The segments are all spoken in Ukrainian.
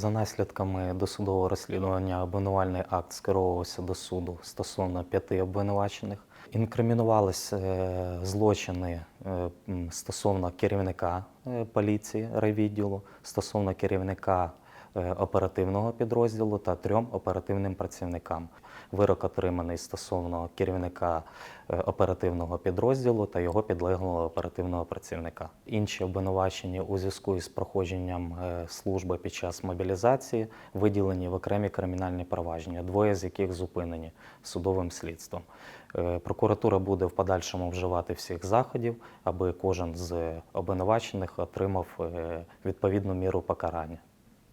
За наслідками досудового розслідування обвинувальний акт скеровувався до суду стосовно п'яти обвинувачених. Інкримінувалися е, злочини е, стосовно керівника е, поліції райвідділу, стосовно керівника оперативного підрозділу та трьом оперативним працівникам. Вирок отриманий стосовно керівника е, оперативного підрозділу та його підлеглого оперативного працівника. Інші обвинувачені у зв'язку із проходженням е, служби під час мобілізації виділені в окремі кримінальні провадження, двоє з яких зупинені судовим слідством. Е, Прокуратура буде в подальшому вживати всіх заходів, аби кожен з обвинувачених отримав е, відповідну міру покарання.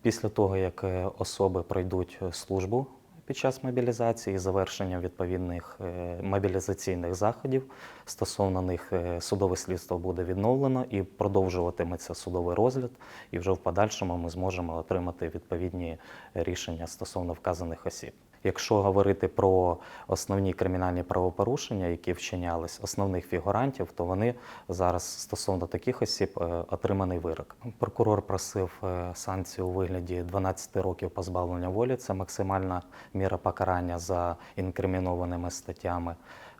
Після того, як е, особи пройдуть е, службу під час мобілізації і завершення відповідних е, мобілізаційних заходів, стосовно них судове слідство буде відновлено і продовжуватиметься судовий розгляд, і вже в подальшому ми зможемо отримати відповідні рішення стосовно вказаних осіб. Якщо говорити про основні кримінальні правопорушення, які вчинялись, основних фігурантів, то вони зараз стосовно таких осіб е, отриманий вирок. Прокурор просив е, санкцію у вигляді 12 років позбавлення волі. Це максимальна міра покарання за інкримінованими статтями.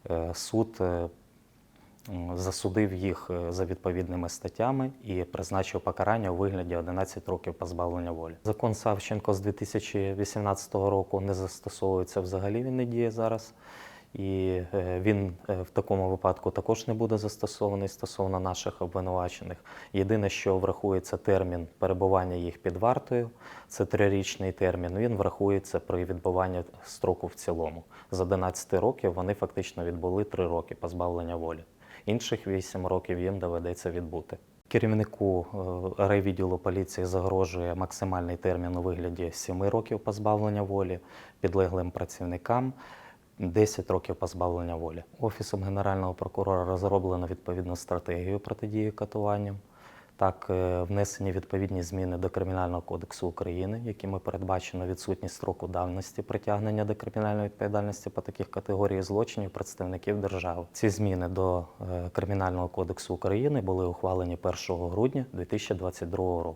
Е, Суд засудив їх е, за відповідними статтями і призначив покарання у вигляді 11 років позбавлення волі. Закон Савченко з 2018 року не застосовується взагалі, він не діє зараз. І е, він е, в такому випадку також не буде застосований стосовно наших обвинувачених. Єдине, що врахується термін перебування їх під вартою, це трирічний термін. Він врахується при відбуванні строку в цілому. З 11 років вони фактично відбули 3 роки позбавлення волі. Інших 8 років їм доведеться відбути. Керівнику е, райвідділу поліції загрожує максимальний термін у вигляді 7 років позбавлення волі, підлеглим працівникам 10 років позбавлення волі. Офісом Генерального прокурора розроблено відповідну стратегію протидії катуванням. Так, е, внесені відповідні зміни до Кримінального кодексу України, якими передбачено відсутність строку давності притягнення до кримінальної відповідальності по таких категоріях злочинів представників держави. Ці зміни до е, Кримінального кодексу України були ухвалені 1 грудня 2022 року.